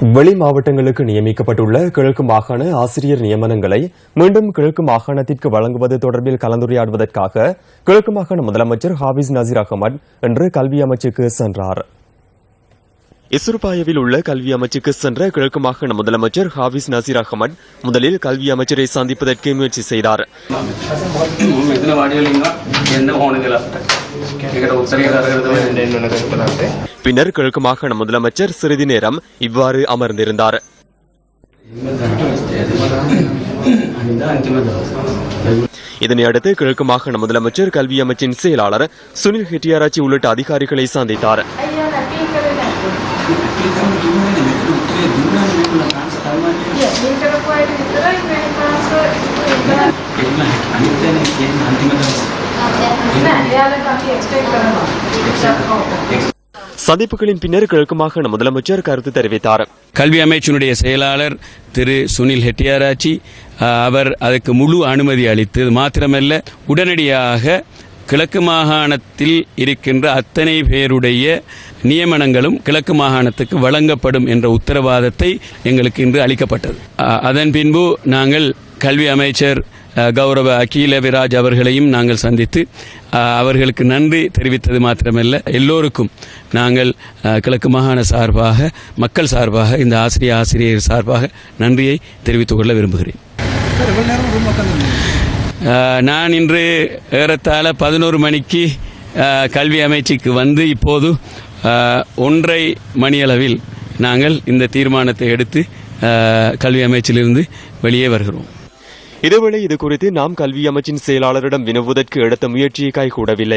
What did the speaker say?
வெளி மாவட்டங்களுக்கு நியமிக்கப்பட்டுள்ள கிழக்கு மாகாண ஆசிரியர் நியமனங்களை மீண்டும் கிழக்கு மாகாணத்திற்கு வழங்குவது தொடர்பில் கலந்துரையாடுவதற்காக கிழக்கு மாகாண முதலமைச்சர் ஹாபிஸ் நசீர் அகமது இன்று கல்வி அமைச்சுக்கு சென்றார். இசுருபாயவில் உள்ள கல்வி அமைச்சுக்கு சென்ற கிழக்கு மாகாண முதலமைச்சர் ஹாபிஸ் நசீர் அகமது முதலில் கல்வி அமைச்சரை சந்திப்பதற்கு முயற்சி செய்தார். பின்னர் கிழக்கு மாகாண முதலமைச்சர் சிறிது நேரம் இவ்வாறு அமர்ந்திருந்தார். இதனையடுத்து கிழக்கு மாகாண முதலமைச்சர் கல்வி அமைச்சின் செயலாளர் சுனில் ஹெட்டியாராச்சி உள்ளிட்ட அதிகாரிகளை சந்தித்தார். சந்திப்புகளின் பின்னர் கிழக்கு மாகாண முதலமைச்சர் கருத்து தெரிவித்தார். கல்வி அமைச்சினுடைய செயலாளர் திரு சுனில் ஹெட்டியாராச்சி அவர் அதற்கு முழு அனுமதி அளித்தது மாத்திரமல்ல உடனடியாக கிழக்கு மாகாணத்தில் இருக்கின்ற அத்தனை பேருடைய நியமனங்களும் கிழக்கு மாகாணத்துக்கு வழங்கப்படும் என்ற உத்தரவாதத்தை எங்களுக்கு இன்று அளிக்கப்பட்டது. அதன் பின்பு நாங்கள் கல்வி அமைச்சர் கௌரவ அகில விராஜ் அவர்களையும் நாங்கள் சந்தித்து அவர்களுக்கு நன்றி தெரிவித்தது மாத்திரமல்ல எல்லோருக்கும் நாங்கள் கிழக்கு மாகாண சார்பாக மக்கள் சார்பாக இந்த ஆசிரியர் ஆசிரியர் சார்பாக நன்றியை தெரிவித்துக் கொள்ள விரும்புகிறேன். நான் இன்று ஏறத்தாழ பதினோரு மணிக்கு கல்வி அமைச்சுக்கு வந்து இப்போது ஒன்றை ஒன்றரை மணியளவில் நாங்கள் இந்த தீர்மானத்தை எடுத்து கல்வி அமைச்சிலிருந்து வெளியே வருகிறோம். இதேவேளை இது குறித்து நாம் கல்வி அமைச்சின் செயலாளரிடம் வினவுவதற்கு எடுத்த முயற்சியை கைகூடவில்லை.